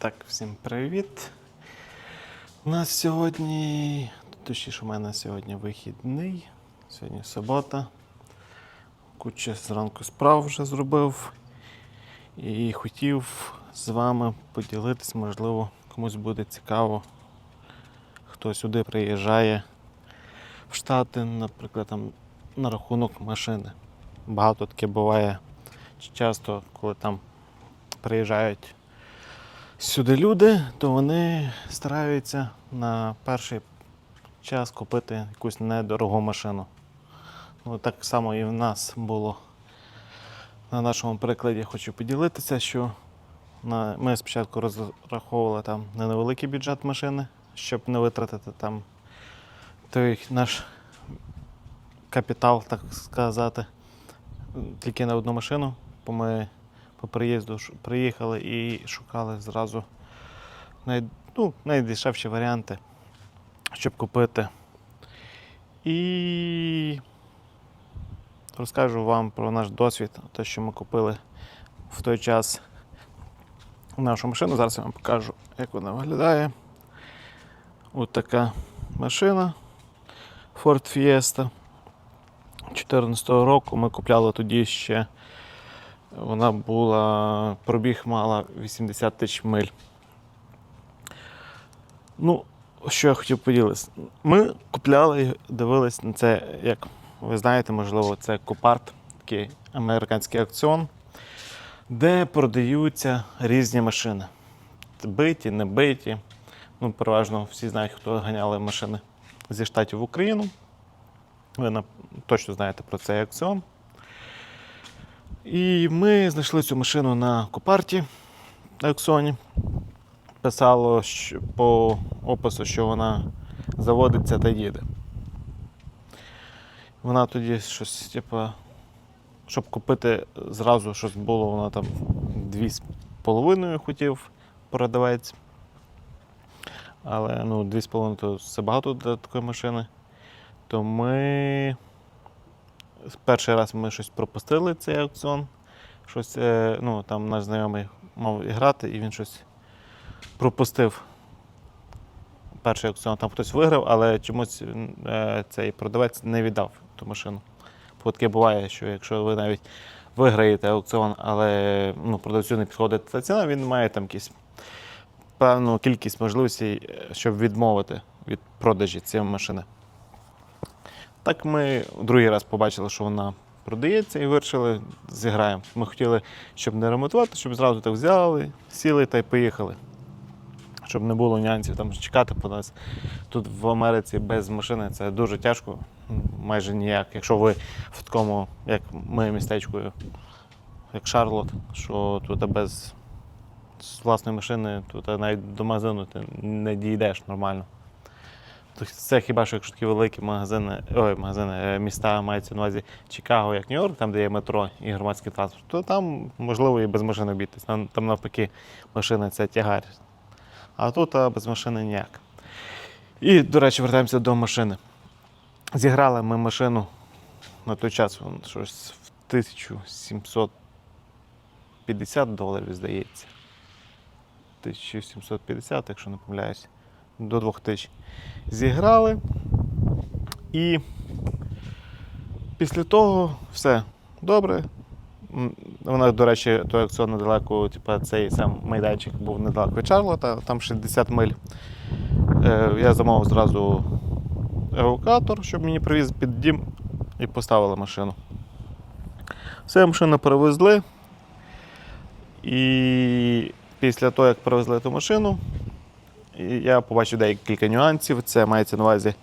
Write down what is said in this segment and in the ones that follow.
Так, всім привіт. У нас сьогодні, точніше, у мене сьогодні вихідний. Сьогодні субота. Куча зранку справ вже зробив. І хотів з вами поділитись, можливо, комусь буде цікаво, хто сюди приїжджає в Штати, наприклад, там на рахунок машини. Багато таке буває часто, коли там приїжджають сюди люди, то вони стараються на перший час купити якусь недорогу машину. Ну, так само і в нас було. На нашому прикладі хочу поділитися, що на, ми спочатку розраховували там невеликий бюджет машини, щоб не витратити там той наш капітал, так сказати, тільки на одну машину, бо ми по приїзду приїхали і шукали зразу най, ну, найдешевші варіанти, щоб купити. І розкажу вам про наш досвід, те, що ми купили в той час нашу машину. Зараз я вам покажу, як вона виглядає. Ось така машина Ford Fiesta 2014 року. Ми купляли тоді ще. Вона була, пробіг мала 80 тисяч миль. Ну, що я хотів поділитися. Ми купляли, дивились на це, як ви знаєте, можливо, це Копарт, такий американський акціон, де продаються різні машини. Биті, не биті. Ну, переважно всі знають, хто ганяли машини зі штатів в Україну. Ви точно знаєте про цей акціон. І ми знайшли цю машину на Копарті на аукціоні. Писало що, по опису, що вона заводиться та їде. Вона тоді щось, типу, щоб купити зразу щось було, вона там 2,5 хотів продавець. Але ну, 2,5 то це багато для такої машини. То ми перший раз ми щось пропустили цей аукціон. Щось, е, ну, там наш знайомий мав грати, і він щось пропустив. Перший аукціон там хтось виграв, але чомусь е, цей продавець не віддав ту машину. Таке буває, що якщо ви навіть виграєте аукціон, але ну, продавцю не підходить та ціна, він має там якісь певну кількість можливостей, е, щоб відмовити від продажі цієї машини. Так ми другий раз побачили, що вона продається і вирішили, зіграємо. Ми хотіли, щоб не ремонтувати, щоб зразу так взяли, сіли та й поїхали. Щоб не було нюансів там чекати по нас. Тут в Америці без машини це дуже тяжко, майже ніяк. Якщо ви в такому, як ми містечку, як Шарлот, що тут без власної машини, тут навіть до магазину ти не дійдеш нормально. Це хіба що якщо такі великі магазини, ой, магазини, е, міста мається на увазі Чикаго, як Нью-Йорк, там, де є метро і громадський транспорт, то там можливо і без машини обійтись. Там, там навпаки машина це тягар. А тут а, без машини ніяк. І, до речі, вертаємося до машини. Зіграли ми машину на той час щось в 1750 доларів, здається. 1750, якщо не помиляюсь, до 2000 зіграли. І після того все добре. Вона, до речі, той аукціон недалеко, типу, цей сам майданчик був недалеко від Шарлота, там 60 миль. Е, Я замовив зразу евакуатор, щоб мені привіз під дім і поставили машину. Все, машину перевезли. І після того, як привезли ту машину, я побачив декілька нюансів. Це мається на увазі.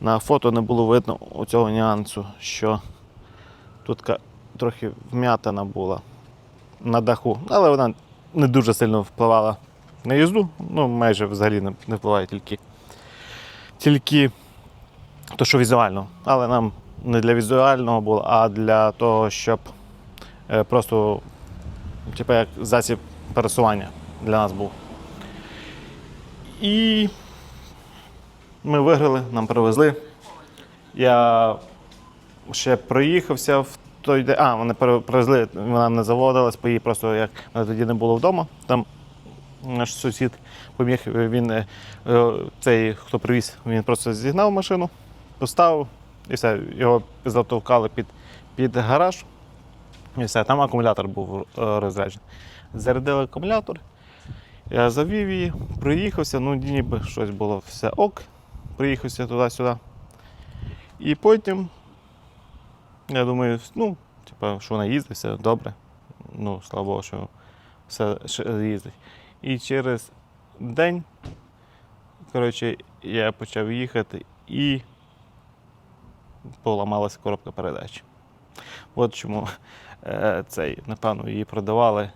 На фото не було видно цього нюансу, що тут трохи вм'ятина була на даху, але вона не дуже сильно впливала на їзду. Ну, майже взагалі не, не впливає тільки, тільки то, що візуально. Але нам не для візуального було, а для того, щоб е, просто типу, як засіб пересування для нас був. І ми виграли, нам привезли. Я ще проїхався в той день. А, вони привезли, вона не заводилась, бо її просто як вона тоді не було вдома. Там наш сусід поміг, він е, цей, хто привіз, він просто зігнав машину, поставив і все. Його затовкали під, під гараж. І все, там акумулятор був е, розряджений. Зарядили акумулятор, я завів її, проїхався, ну ніби щось було все ок. Приїхався туди-сюди. І потім, я думаю, ну, типа, що вона їздить, все добре. Ну, слава Богу, що все їздить. І через день, коротше, я почав їхати і поламалася коробка передач. От чому е, цей, напевно, її продавали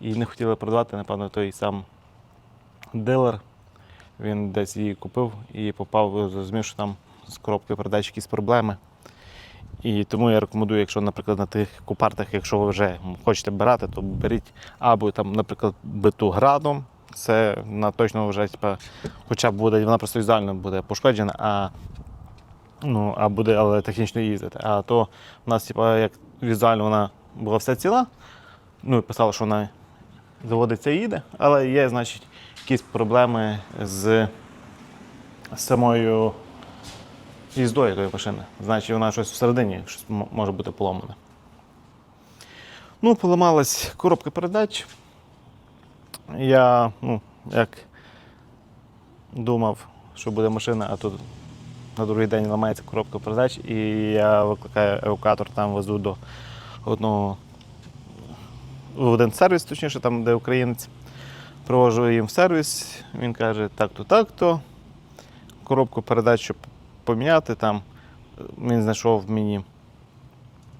і не хотіли продавати, напевно, той сам дилер. Він десь її купив і попав, зрозумів, що там з коробкою передач якісь проблеми. І тому я рекомендую, якщо, наприклад, на тих купартах, якщо ви вже хочете брати, то беріть або там, наприклад, биту градом. Це на точно вже типа, хоча б буде, вона просто візуально буде пошкоджена, а, ну, а буде але технічно їздити. А то в нас, типа, як візуально вона була вся ціла, ну і писала, що вона заводиться і їде, але є, значить, якісь проблеми з самою їздою тої машини. Значить, вона щось всередині щось може бути поломане. Ну, поламалась коробка передач. Я, ну, як думав, що буде машина, а тут на другий день ламається коробка передач, і я викликаю евакуатор, там везу до одного в один сервіс, точніше, там, де українець. Провожу їм в сервіс, він каже, так-то, так-то. Коробку передач, щоб поміняти там. Він знайшов мені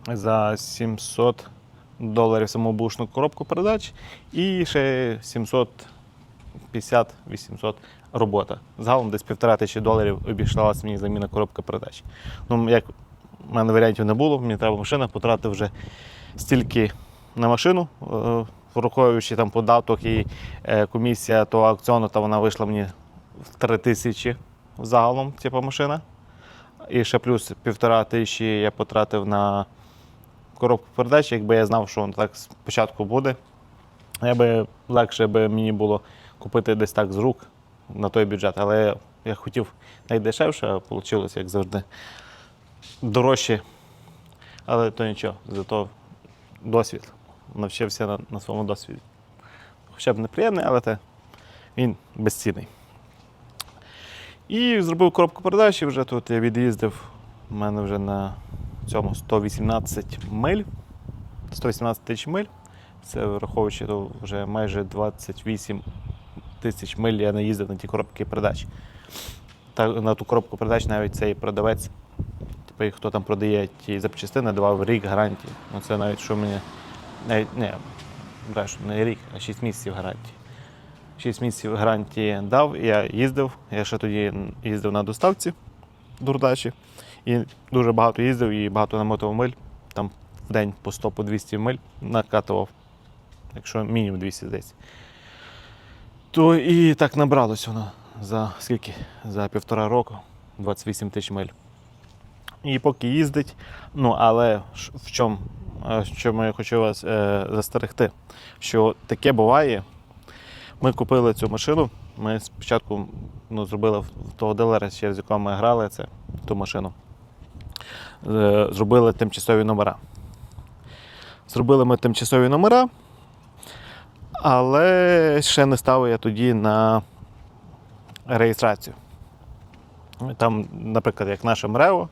за 700 доларів самобушну коробку передач і ще 750-800 робота. Загалом десь півтора тисячі доларів обійшлася мені заміна коробки передач. Ну, як в мене варіантів не було, мені треба машина, потратив вже стільки на машину, е, враховуючи там податок і е, комісія того аукціону, то вона вийшла мені в 3 тисячі загалом, типу, машина. І ще плюс півтора тисячі я потратив на коробку передач, якби я знав, що воно так спочатку буде. Я би легше би мені було купити десь так з рук на той бюджет. Але я хотів найдешевше, а вийшло, як завжди, дорожче. Але то нічого, зато досвід. Навчився на, на своєму досвіді. Хоча б неприємний, але те, він безцінний. І зробив коробку передач, і вже тут я від'їздив. У мене вже на цьому 118 миль. 118 тисяч миль. Це враховуючи, то вже майже 28 тисяч миль я не їздив на ті коробки передач. Та, на ту коробку передач навіть цей продавець, типу, хто там продає ті запчастини, давав рік гарантії. Ну це навіть що мені. Навіть не, не рік, а 6 місяців гарантії. 6 місяців гарантії дав, я їздив. Я ще тоді їздив на доставці до Рудачі. І дуже багато їздив і багато намотував миль. Там в день по 100 по 200 миль накатував. Якщо мінімум 200 десь. То і так набралось воно за скільки? За півтора року 28 тисяч миль. І поки їздить, ну але в чому, чому я хочу вас е, застерегти, що таке буває. Ми купили цю машину. Ми спочатку ну, зробили того дилера, через якого ми грали це, ту машину. Е, Зробили тимчасові номера. Зробили ми тимчасові номера, але ще не ставив я тоді на реєстрацію. Там, наприклад, як наше МРЕО,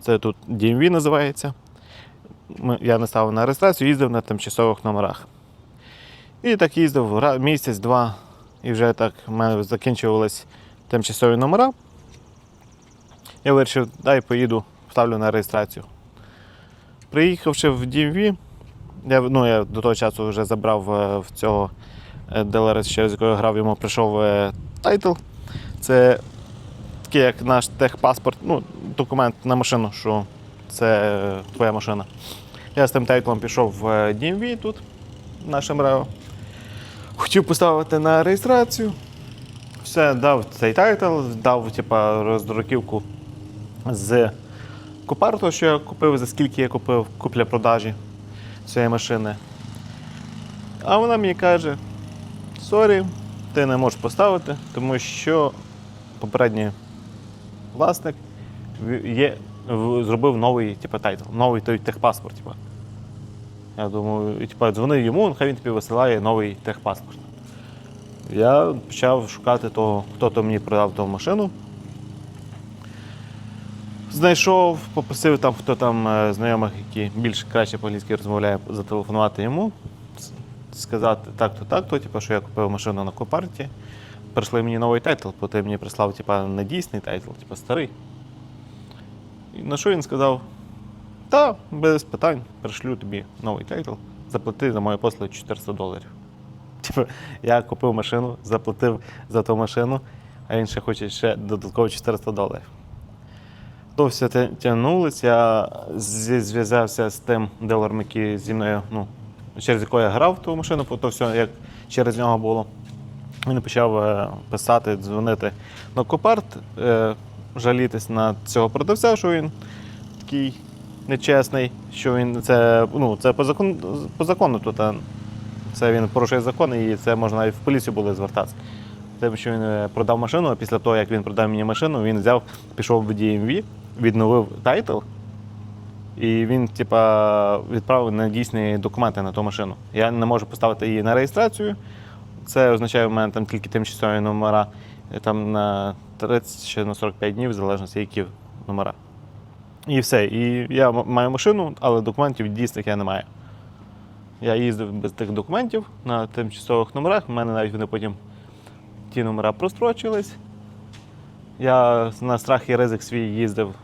це тут DMV називається. Я не ставив на реєстрацію, їздив на тимчасових номерах. І так їздив місяць-два, і вже так в мене закінчувались тимчасові номера. Я вирішив, дай поїду, ставлю на реєстрацію. Приїхавши в DMV, я, ну, я до того часу вже забрав е, в цього е, дилера, через якого грав, йому прийшов е, тайтл. Це такий, як наш техпаспорт, ну, документ на машину, що це твоя машина. Я з тим тайтлом пішов в е, DMV тут, наше МРЕО. Хотів поставити на реєстрацію. Все, дав цей тайтл, дав типа, роздруківку з купарту, що я купив, за скільки я купив купля-продажі цієї машини. А вона мені каже, сорі, ти не можеш поставити, тому що попередній власник є, зробив новий типу, тайтл, новий той техпаспорт. Типу. Я думаю, типу, дзвони йому, хай він тобі висилає новий техпаспорт. Я почав шукати того, хто то мені продав ту машину. Знайшов, попросив там, хто там е, знайомих, які більш краще по-англійськи розмовляє, зателефонувати йому, сказати так-то, так-то, типу, що я купив машину на Копарті. Прийшли мені новий тайтл, ти мені прислав типу, не дійсний тайтл, типу старий. На що він сказав? Та, без питань, пришлю тобі новий тайтл, заплати за мої послуги 400 доларів. Типу, я купив машину, заплатив за ту машину, а він ще хоче ще додатково 400 доларів. То все тя- тягнулось, я зв'язався з тим дилером, який зі мною, ну, через якого я грав ту машину, то все як через нього було. Він почав е, писати, дзвонити на Копарт, е, жалітись на цього продавця, що він такий нечесний, що він це, ну, це по, закон, по закону тут. Це він порушує закон, і це можна і в поліцію було звертатися. Тим, що він е, продав машину, а після того, як він продав мені машину, він взяв, пішов в DMV, відновив тайтл, і він, типа, відправив недійсні документи на ту машину. Я не можу поставити її на реєстрацію. Це означає, в мене там тільки тимчасові номера е, там на 30 чи на 45 днів, в залежності, які номера. І все. І я маю машину, але документів дійсних я не маю. Я їздив без тих документів на тимчасових номерах. У мене навіть вони потім ті номера прострочились. Я на страх і ризик свій їздив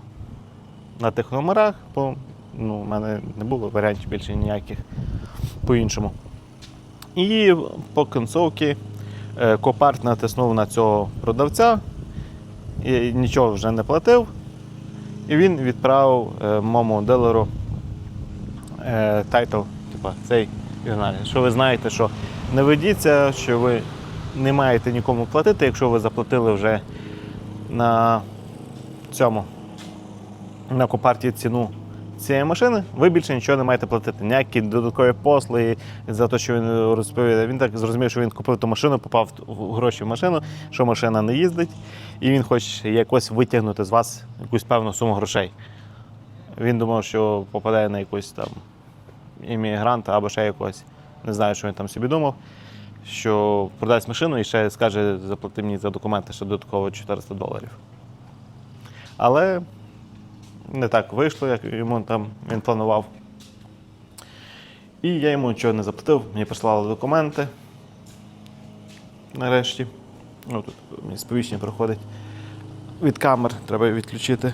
на тих номерах, бо ну, в мене не було варіантів більше ніяких по-іншому. І по кінцовці е, Копарт натиснув на цього продавця, і нічого вже не платив. І він відправив е, моєму дилеру е, тайтл, типа, цей пігнали. Що ви знаєте, що не ведіться, що ви не маєте нікому платити, якщо ви заплатили вже на цьому на Копарті ціну цієї машини, ви більше нічого не маєте платити. Ніякі додаткові послуги за те, що він розповідає. Він так зрозумів, що він купив ту машину, попав в гроші в машину, що машина не їздить, і він хоче якось витягнути з вас якусь певну суму грошей. Він думав, що попадає на якусь там іммігранта або ще якогось. Не знаю, що він там собі думав. Що продасть машину і ще скаже, заплати мені за документи ще додатково 400 доларів. Але не так вийшло, як йому там він планував. І я йому нічого не заплатив, мені прислали документи. Нарешті. Ну, тут сповіщення проходить. Від камер треба відключити.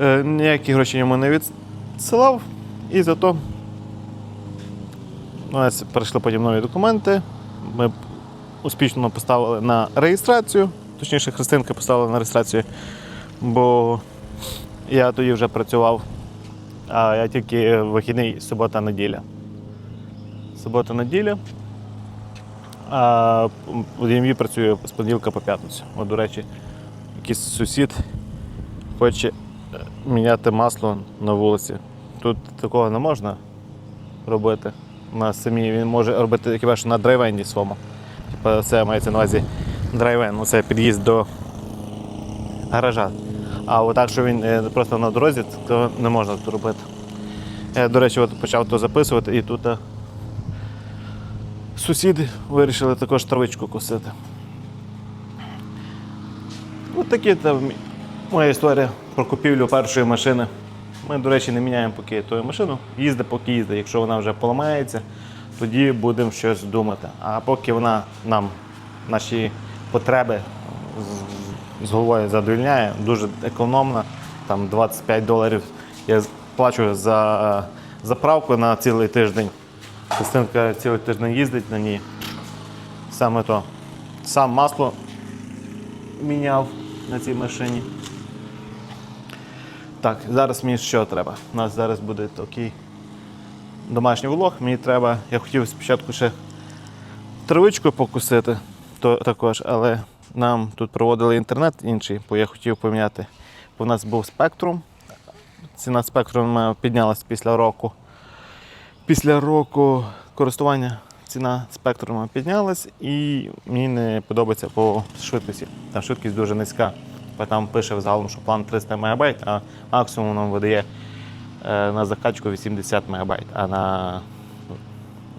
Е, ніякі гроші йому не відсилав. І зато у нас прийшли потім нові документи. Ми успішно поставили на реєстрацію. Точніше, Христинка поставила на реєстрацію, бо я тоді вже працював, а я тільки вихідний субота-неділя. Субота-неділя. А в DMV працюю з понеділка по п'ятницю. От, до речі, якийсь сусід хоче е, міняти масло на вулиці. Тут такого не можна робити. На самі він може робити хіба що на драйвенді своєму. Типа це мається на увазі драйвен, ну, це під'їзд до гаража. А отак, що він е, просто на дорозі, то не можна робити. Я, до речі, от почав то записувати і тут е, сусіди вирішили також травичку косити. Ось такі там моя історія про купівлю першої машини. Ми, до речі, не міняємо поки ту машину. Їздить, поки їздить. Якщо вона вже поламається, тоді будемо щось думати. А поки вона нам наші потреби з- з головою задовільняє, дуже економна, там 25 доларів я плачу за е, заправку на цілий тиждень. Христинка цілий тиждень їздить на ній. Саме то. Сам масло міняв на цій машині. Так, зараз мені що треба? У нас зараз буде такий домашній влог. Мені треба, я хотів спочатку ще травичку покусити то, також, але нам тут проводили інтернет інший, бо я хотів поміняти. Бо у нас був спектрум. Ціна спектрум піднялась після року. Після року користування ціна спектрума піднялась, і мені не подобається по швидкості. Там швидкість дуже низька. Там пише взагалом, що план 300 МБ, а максимум нам видає е, на закачку 80 МБ, а на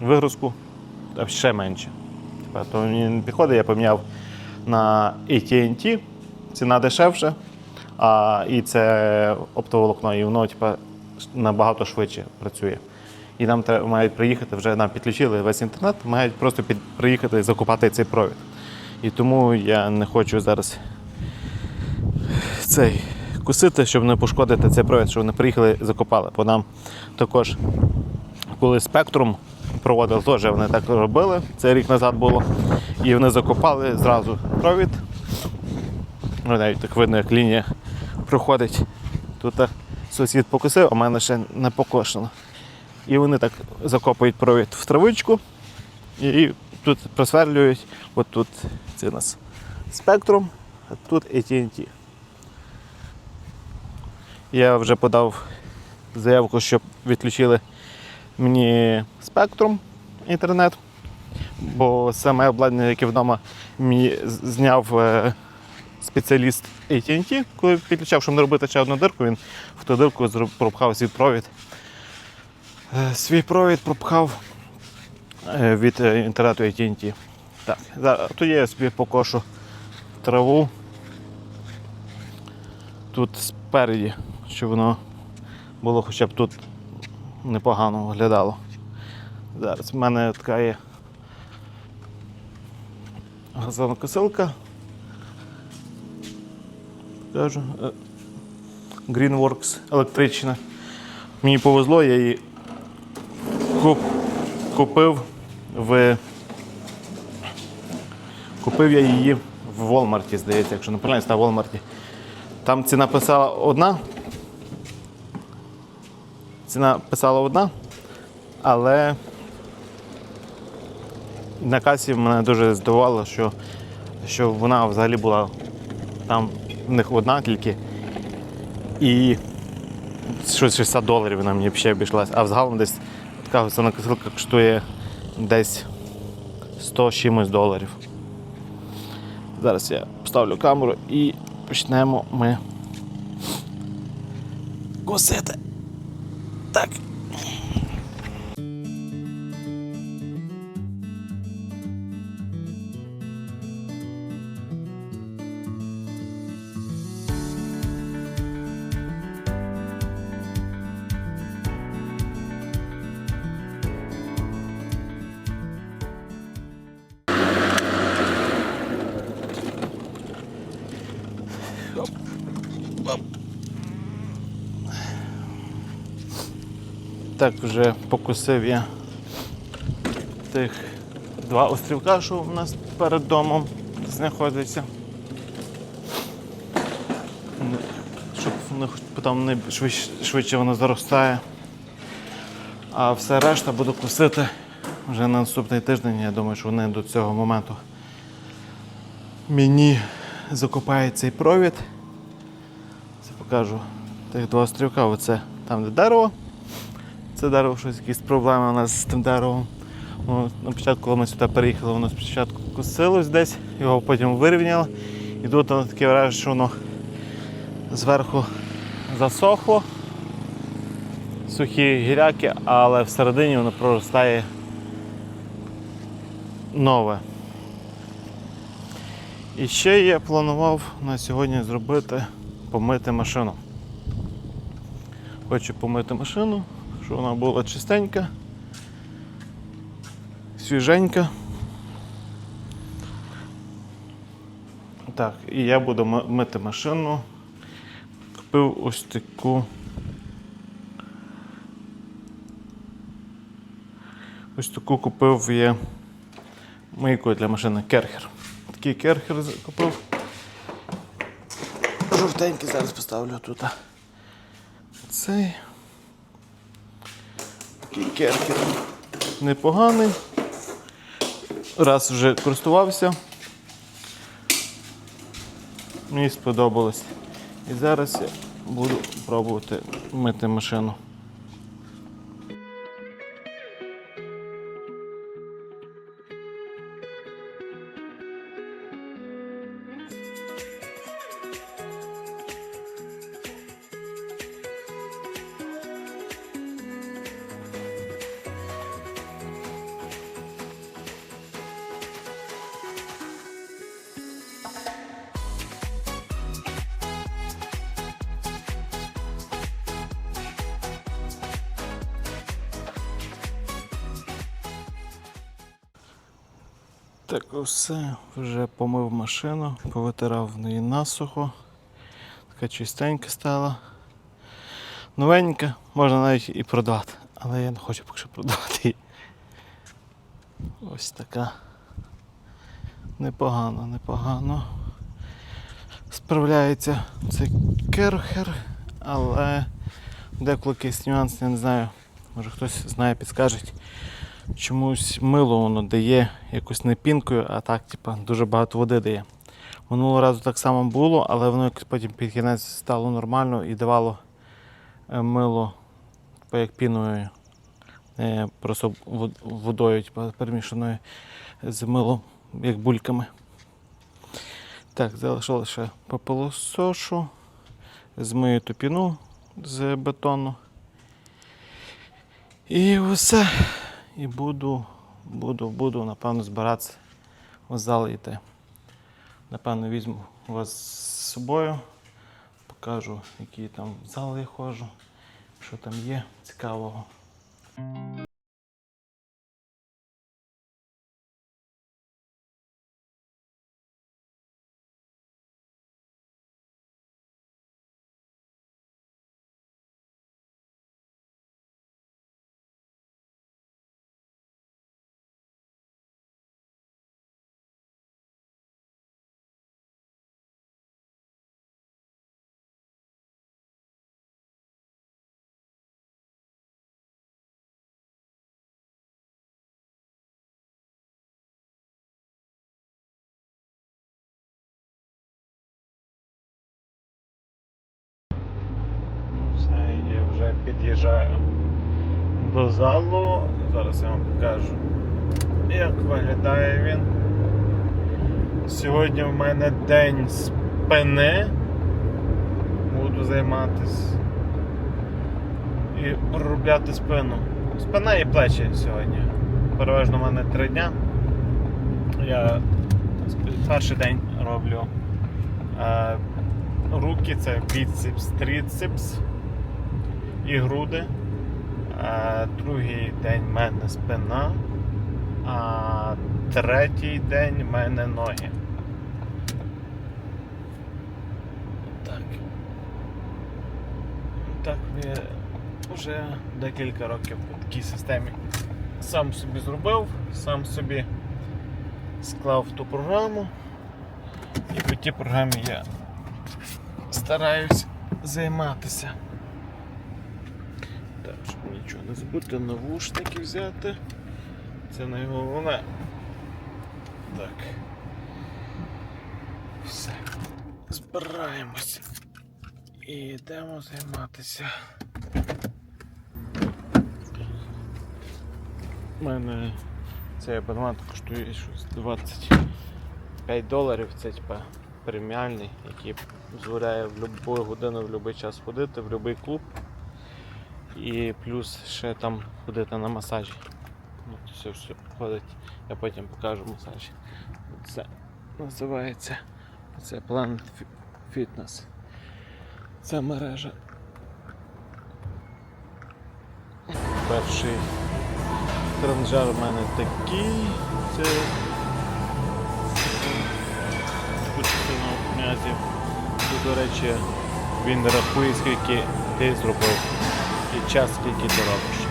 вигрузку ще менше. То мені не підходить, я поміняв на AT&T, ціна дешевша, а і це оптоволокно, і воно типа, набагато швидше працює. І нам треба, мають приїхати, вже нам підключили весь інтернет, мають просто під, приїхати і закупати цей провід. І тому я не хочу зараз цей кусити, щоб не пошкодити цей провід, щоб вони приїхали і закопали. Бо нам також, коли спектрум проводили, теж вони так робили, це рік назад було. І вони закопали зразу провід. Ну, навіть так видно, як лінія проходить. Тут сусід покосив, а в мене ще не покошено. І вони так закопують провід в травичку і, тут просверлюють. От тут це у нас спектрум, а тут AT&T. Я вже подав заявку, щоб відключили мені спектрум інтернет, бо саме обладнання, яке вдома мені зняв е, спеціаліст AT&T, коли підключав, щоб не робити ще одну дирку, він в ту дирку пропхав свій провід. Е, Свій провід пропхав е, від е, інтернету AT&T. Так, тут я собі покошу траву. Тут спереді, щоб воно було хоча б тут непогано виглядало. Зараз в мене така є газонокосилка. Кажу, е, Greenworks електрична. Мені повезло, я її куп, купив в. Купив я її в Walmart, здається, якщо не помиляюсь, та в Walmart. Там ціна писала одна. Ціна писала одна, але на касі мене дуже здивувало, що, що вона взагалі була там в них одна тільки. І щось 60 доларів вона мені ще обійшлась. А взагалом десь така кисилка коштує десь 100 з чимось доларів. Зараз я поставлю камеру і почнемо ми косити. Так. Так, вже покусив я тих два острівка, що у нас перед домом знаходяться. Не- Щоб потім швидше, швидше воно заростає. А все решта буду кусити вже на наступний тиждень. Я думаю, що вони до цього моменту мені закопають цей провід. Це покажу тих два острівка. Оце там, де дерево. Це дерево щось якісь проблеми у нас з тим деревом. Воно, на початку, коли ми сюди переїхали, воно спочатку косилось десь, його потім вирівняли. І тут воно таке враження, що воно зверху засохло. Сухі гіряки, але всередині воно проростає нове. І ще я планував на сьогодні зробити помити машину. Хочу помити машину, щоб вона була чистенька, свіженька. Так, і я буду мити машину. Купив ось таку. Ось таку купив я мийку для машини керхер. Такий керхер купив. Жовтенький зараз поставлю тут. Цей. Такий керкер непоганий. Раз вже користувався. Мені сподобалось. І зараз я буду пробувати мити машину. Так, все, вже помив машину, повитирав в неї насухо. Така чистенька стала. Новенька, можна навіть і продати, але я не хочу поки що продавати її. Ось така. Непогано, непогано. Справляється цей керхер, але деколи якийсь нюанс, я не знаю. Може хтось знає, підскаже. Чомусь мило воно дає якось не пінкою, а так, типа, дуже багато води дає. Минулого разу так само було, але воно якось потім під кінець стало нормально і давало е, мило типа, як піною, е, просто водою типа, перемішаною з милом, як бульками. Так, залишилося ще попилосошу, змию ту піну з бетону. І все. І буду, буду, буду, напевно, збиратися в зал йти. Напевно, візьму вас з собою, покажу, які там зали я ходжу, що там є цікавого. Вже під'їжджаю до залу. Зараз я вам покажу, як виглядає він. Сьогодні в мене день спини. Буду займатися і проробляти спину. Спина і плечі сьогодні. Переважно в мене три дня. Я перший день роблю е, руки, це біцепс, трицепс і груди. А другий день в мене спина, а третій день в мене ноги. Так. Так я вже декілька років по такій системі сам собі зробив, сам собі склав ту програму. І по тій програмі я стараюсь займатися. Щоб нічого не забути, навушники взяти. Це найголовне. Так. Все. Збираємося. І йдемо займатися. У мене цей абонемент коштує щось 25 доларів. Це типа преміальний, який дозволяє в будь-яку годину, в будь-який час ходити, в будь-який клуб. І плюс ще там ходити на масажі. От все, все ходить. Я потім покажу масажі. Це називається це Planet Fitness. Це мережа. Перший тренажер у мене такий. Це спочатку князів. Тут, до речі, він рахує, скільки ти зробив час, скільки ти робиш.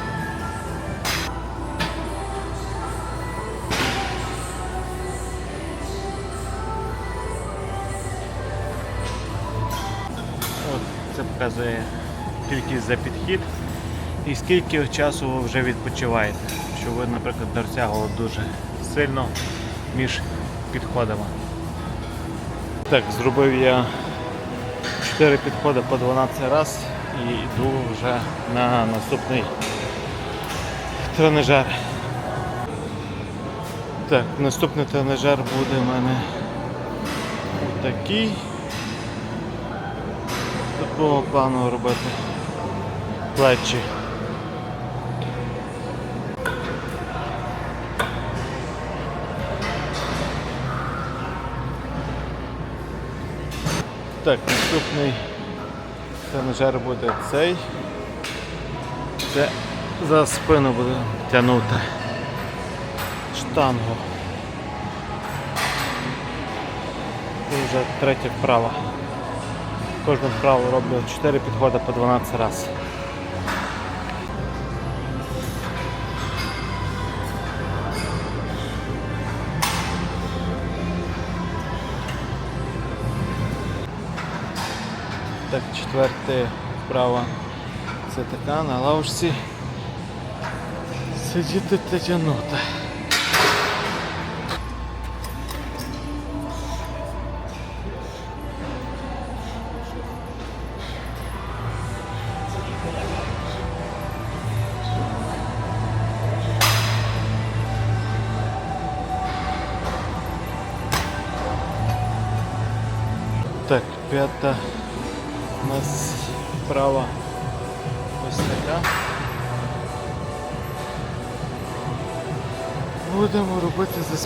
Це показує кількість за підхід і скільки часу ви вже відпочиваєте. Що ви, наприклад, розтягували дуже сильно між підходами. Так, зробив я 4 підходи по 12 разів і йду вже на наступний тренажер. Так, наступний тренажер буде в мене такий. Такого плану робити плечі. Так, наступний Тренажер буде цей. Це за спину буде тягнути штангу. Це вже третя вправа. Кожну вправу роблю 4 підходи по 12 разів. Так, четверте вправа. Це така на лавочці. Сидіти та тягнути.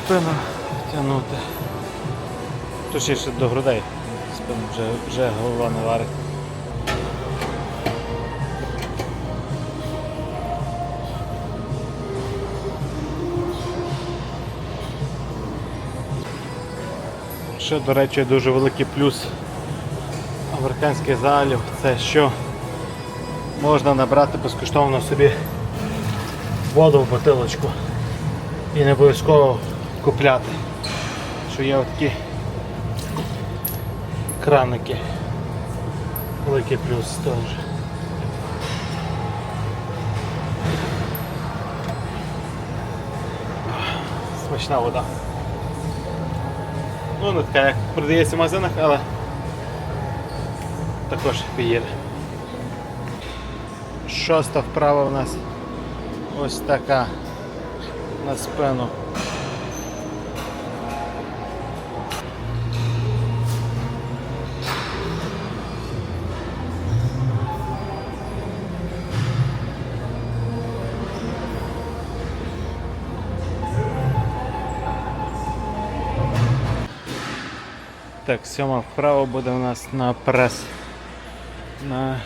Спину тягнути. Точніше до грудей. Спину вже, вже голова не варить. Ще, до речі, дуже великий плюс американських залів це що можна набрати безкоштовно собі воду в бутилочку і не обов'язково купляти. Що є такі краники. Великий плюс теж. Смачна вода. Ну, не така, як продається в магазинах, але також під'їде. Шоста вправа у нас ось така на спину. Так, сьома вправо буде у нас на прес. На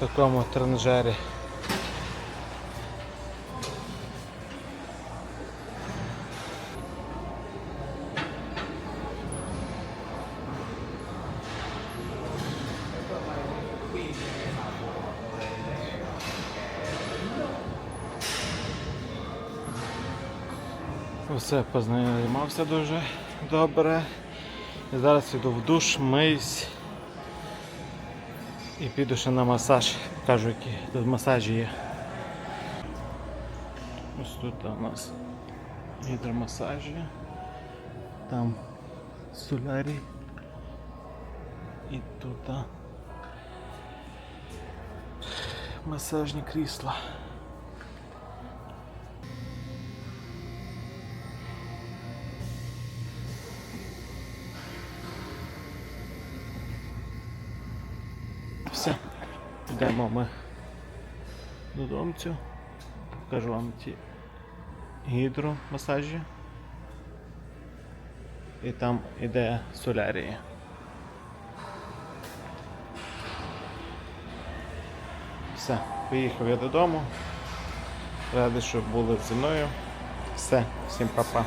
такому тренажері. Все познайомився дуже добре. І зараз йду в душ, миюсь і піду ще на масаж. Кажу, які тут масажі є. Ось тут у нас гідромасажі, там солярій і тут масажні крісла. Йдемо ми додомцю. Покажу вам ті гідромасажі. І там іде солярії. Все, поїхав я додому. Радий, що були зі мною. Все, всім па-па.